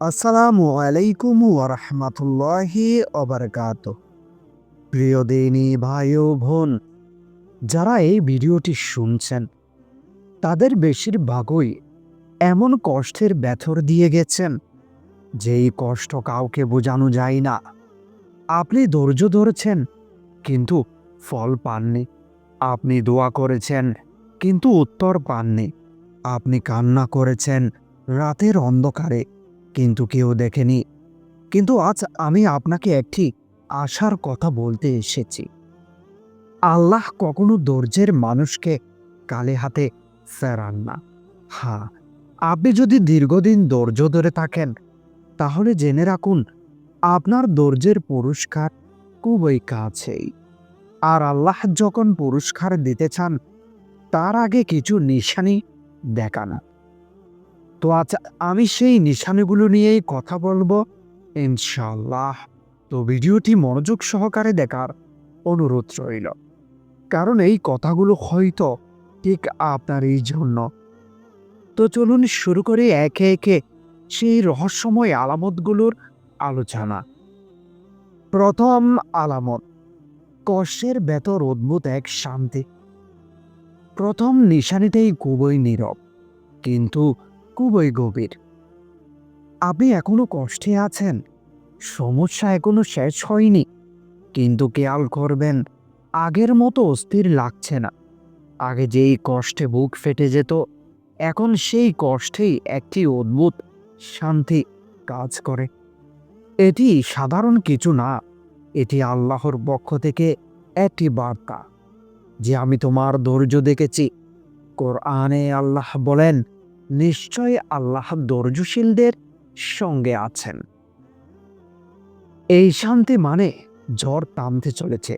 আসসালামু আলাইকুম ওরহমতুল্লাহি অবরকাত প্রিয় দিনী ভাই ও বোন, যারা এই ভিডিওটি শুনছেন, তাদের বেশিরভাগই এমন কষ্টের ব্যথর দিয়ে গেছেন, যেই কষ্ট কাউকে বোঝানো যায় না। আপনি ধৈর্য ধরেছেন, কিন্তু ফল পাননি। আপনি দোয়া করেছেন, কিন্তু উত্তর পাননি। আপনি কান্না করেছেন, রাতের অন্ধকারে। কিন্তু কেউ দেখেনি। কিন্তু আজ আমি আপনাকে একটি আশার কথা বলতে এসেছি। আল্লাহ কখনো ধৈর্যের মানুষকে কালে হাতে ফেরান না। হ্যাঁ আপনি যদি দীর্ঘদিন ধৈর্য ধরে থাকেন, তাহলে জেনে রাখুন, আপনার ধৈর্যের পুরস্কার খুবই কাছেই। আর আল্লাহ যখন পুরস্কার দিতে চান, তার আগে কিছু নিশানি দেখানা। তো আজ আমি সেই নিশানিগুলো নিয়েই কথা বলব। ইনশাল্লাহ তো ভিডিওটি মনোযোগ সহকারে দেখার অনুরোধ রইল। কারণ এই কথাগুলো হয়তো ঠিক আপনার এই জন্য। তো চলুন শুরু করে একে একে সেই রহস্যময় আলামতগুলোর আলোচনা। প্রথম আলামত, কষ্টের ভেতর অদ্ভুত এক শান্তি। প্রথম নিশানিতেই খুবই নীরব। কিন্তু খুবই গভীর। আপনি এখনও কষ্টে আছেন। সমস্যা এখনও শেষ হয়নি। কিন্তু খেয়াল করবেন, আগের মতো অস্থির লাগছে না। আগে যেই কষ্টে বুক ফেটে যেত, এখন সেই কষ্টেই একটি অদ্ভুত শান্তি কাজ করে। এটি সাধারণ কিছু না, এটি আল্লাহর পক্ষ থেকে একটি বার্তা, যে আমি তোমার ধৈর্য দেখেছি। কোরআনে আল্লাহ বলেন নিশ্চয় আল্লাহ ধৈর্যশীলদের সঙ্গে আছেন। এই শান্তি মানে ঝড় থামতে চলেছে।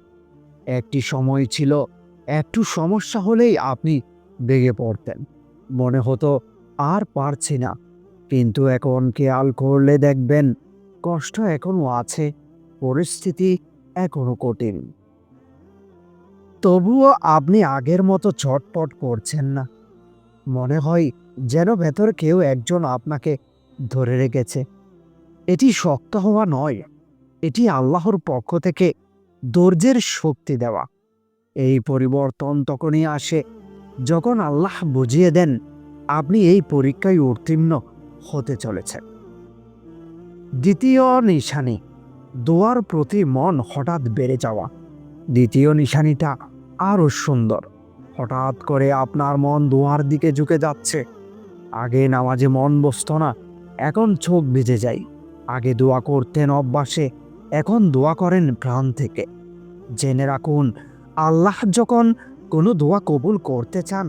একটি সময় ছিল, একটু সমস্যা হলেই আপনি বেগে পড়তেন। মনে হতো, আর পারছি না। কিন্তু এখন খেয়াল করলে দেখবেন, কষ্ট এখনও আছে, পরিস্থিতি এখনও কঠিন। তবুও আপনি আগের মতো ছটপট করছেন না। মনে হয় যেন ভেতর কেউ একজন আপনাকে ধরে রেখেছে। এটি শক্ত হওয়া নয়, এটি আল্লাহর পক্ষ থেকে ধৈর্যের শক্তি দেওয়া। এই পরিবর্তন তখনই আসে যখন আল্লাহ বুঝিয়ে দেন, আপনি এই পরীক্ষায় উত্তীর্ণ হতে চলেছেন। দ্বিতীয় নিশানি, দোয়ার প্রতি মন হঠাৎ বেড়ে যাওয়া। দ্বিতীয় নিশানিটা আরও সুন্দর। হঠাৎ করে আপনার মন দোয়ার দিকে ঝুঁকে যাচ্ছে। আগে নামাজে মন বসত না, এখন চোখ ভিজে যায়। আগে দোয়া করতেন অভ্যাসে, এখন দোয়া করেন প্রাণ থেকে। জেনে রাখুন, আল্লাহ যখন কোনো দোয়া কবুল করতে চান,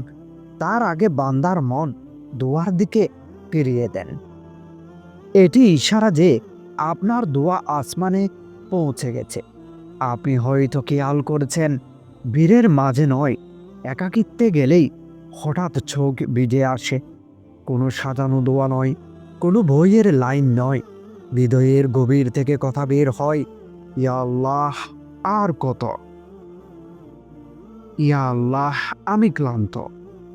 তার আগে বান্দার মন দোয়ার দিকে ফিরিয়ে দেন। এটি ইশারা যে আপনার দোয়া আসমানে পৌঁছে গেছে। আপনি হয়তো খেয়াল করেছেন, ভিড়ের মাঝে নয় একাকিত্বে গেলেই হঠাৎ চোখ ভিজে আসে। কোনো সাজানো দোয়া নয়, কোনো বইয়ের লাইন নয়। হৃদয়ের গভীর থেকে কথা বের হয়, ইয়া আল্লাহ, আর কত? ইয়া আল্লাহ, আমি ক্লান্ত।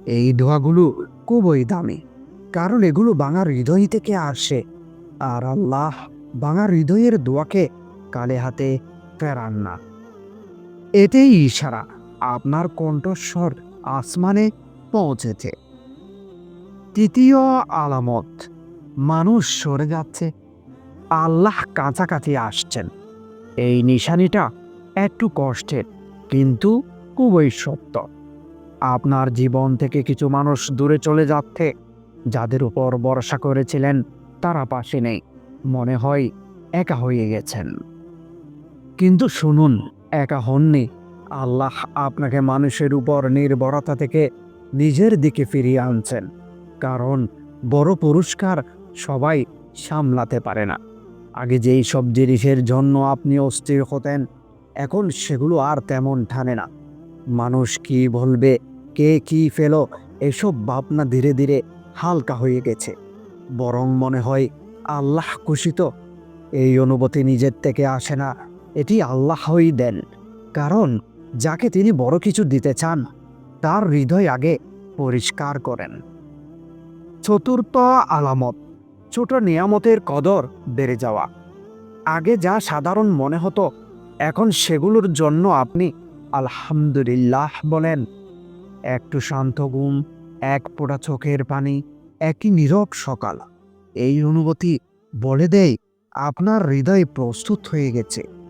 এই দোয়াগুলো খুবই দামি, কারণ এগুলো বাঙার হৃদয় থেকে আসে। আর আল্লাহ বাঙার হৃদয়ের দোয়াকে কালে হাতে ফেরান না। এতেই ইশারা। আপনার কণ্ঠস্বর আসমানে পৌঁছেছে। তৃতীয় আলামত, মানুষ সরে যাচ্ছে। আল্লাহ কাছাকাছি আসছেন। এই নিশানিটা একটু কষ্টের, কিন্তু খুবই সত্য আপনার জীবন থেকে কিছু মানুষ দূরে চলে যাচ্ছে। যাদের উপর ভরসা করেছিলেন, তারা পাশে নেই। মনে হয় একা হয়ে গেছেন। কিন্তু শুনুন, একা হননি। আল্লাহ আপনাকে মানুষের উপর নির্ভরতা থেকে নিজের দিকে ফিরিয়ে আনছেন। কারণ বড় পুরস্কার সবাই সামলাতে পারে না। আগে যেই সব জিনিসের জন্য আপনি অস্থির হতেন, এখন সেগুলো আর তেমন ঠানে না। মানুষ কি বলবে, কে কি ফেলো, এসব ভাবনা ধীরে ধীরে হালকা হয়ে গেছে। বরং মনে হয় আল্লাহ খুশি তো। এই অনুভূতি নিজের থেকে আসে না, এটি আল্লাহই দেন। কারণ যাকে তিনি বড় কিছু দিতে চান, তার হৃদয় আগে পরিষ্কার করেন। চতুর্থ আলামত, ছোট নিয়ামতের কদর বেড়ে যাওয়া। আগে যা সাধারণ মনে হতো, এখন সেগুলোর জন্য আপনি আলহামদুলিল্লাহ বলেন। একটু শান্ত ঘুম, এক ফোঁটা চোখের পানি, একই নীরব সকাল। এই অনুভূতি বলে দেয়, আপনার হৃদয় প্রস্তুত হয়ে গেছে।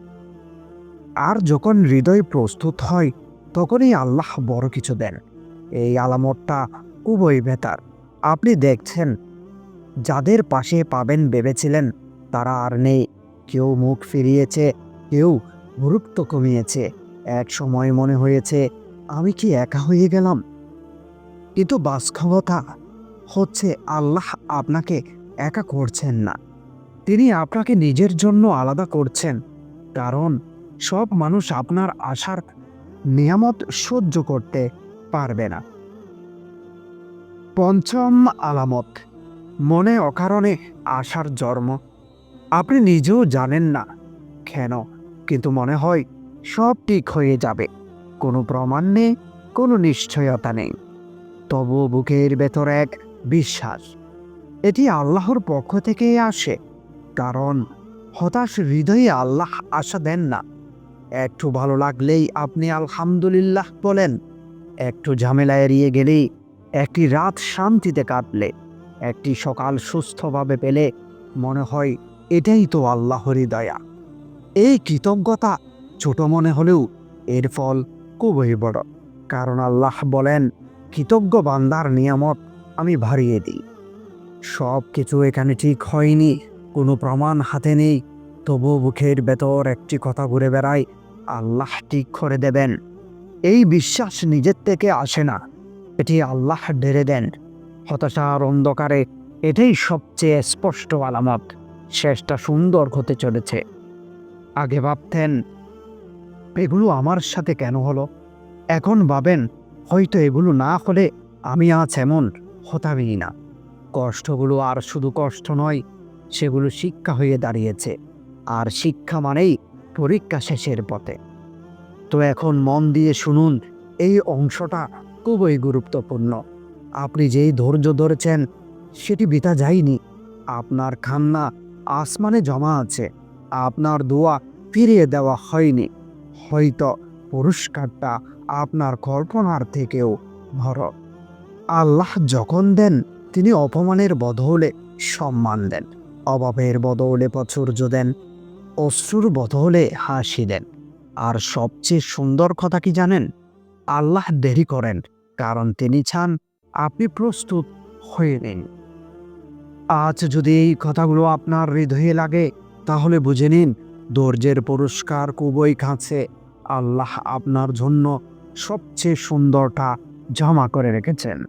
আর যখন হৃদয় প্রস্তুত হয়, তখনই আল্লাহ বড় কিছু দেন। এই আলামতটা খুবই বেতার। আপনি দেখছেন, যাদের পাশে পাবেন ভেবেছিলেন, তারা আর নেই। কেউ মুখ ফিরিয়েছে, কেউ গুরুত্ব কমিয়েছে। এক সময় মনে হয়েছে, আমি কি একা হয়ে গেলাম? কিন্তু বাস্তবতা হচ্ছে, আল্লাহ আপনাকে একা করছেন না। তিনি আপনাকে নিজের জন্য আলাদা করছেন। কারণ সব মানুষ আপনার আশার নিয়ামত সহ্য করতে পারবে না। পঞ্চম আলামত, মনে অকারণে আশার জন্ম। আপনি নিজেও জানেন না কেন, কিন্তু মনে হয় সব ঠিক হয়ে যাবে। কোনো প্রমাণ নেই, কোনো নিশ্চয়তা নেই। তবু বুকের ভেতর এক বিশ্বাস, এটি আল্লাহর পক্ষ থেকে আসে। কারণ হতাশ হৃদয়ে আল্লাহ আশা দেন না। একটু ভালো লাগলেই আপনি আলহামদুলিল্লাহ বলেন। একটু ঝামেলা এড়িয়ে গেলেই একটি রাত শান্তিতে কাটলে, একটি সকাল সুস্থভাবে পেলে মনে হয় এটাই তো আল্লাহরই দয়া। এই কৃতজ্ঞতা ছোট মনে হলেও এর ফল খুবই বড়, কারণ আল্লাহ বলেন, কৃতজ্ঞ বান্দার নিয়ামত আমি ভারিয়ে দিই। সব কিছু এখানে ঠিক হয়নি, কোনো প্রমাণ হাতে নেই তবু বুকের ভেতর একটি কথা ঘুরে বেড়ায় আল্লাহ ঠিক করে দেবেন। এই বিশ্বাস নিজের থেকে আসে না। এটি আল্লাহ ডেরে দেন। হতাশার অন্ধকারে এটাই সবচেয়ে স্পষ্ট আলামত। শেষটা সুন্দর হতে চলেছে। আগে ভাবতেন, এগুলো আমার সাথে কেন হলো? এখন ভাবেন, হয়তো এগুলো না হলে আমি আজ এমন হতামই না। কষ্টগুলো আর শুধু কষ্ট নয়, সেগুলো শিক্ষা হয়ে দাঁড়িয়েছে। আর শিক্ষা মানেই পরীক্ষা শেষের পথে। তো এখন মন দিয়ে শুনুন, এই অংশটা খুবই গুরুত্বপূর্ণ। আপনি যেই ধৈর্য ধরেছেন, সেটি বিতা যায়নি। আপনার খান্না আসমানে জমা আছে। আপনার দোয়া ফিরিয়ে দেওয়া হয়নি। হয়তো পুরস্কারটা আপনার কল্পনার থেকেও বড়। আল্লাহ যখন দেন, তিনি অপমানের বদলে সম্মান দেন। অভাবের বদলে প্রাচুর্য দেন। অশ্রুর বদলে হাসি দেন। আর সবচেয়ে সুন্দর কথা কি জানেন? আল্লাহ দেরি করেন, কারণ তিনি চান আপনি প্রস্তুত হয়ে নিন। আজ যদি এই কথাগুলো আপনার হৃদয়ে লাগে, তাহলে বুঝে নিন, ধৈর্যের পুরস্কার খুবই কাছে। আল্লাহ আপনার জন্য সবচেয়ে সুন্দরটা জমা করে রেখেছেন।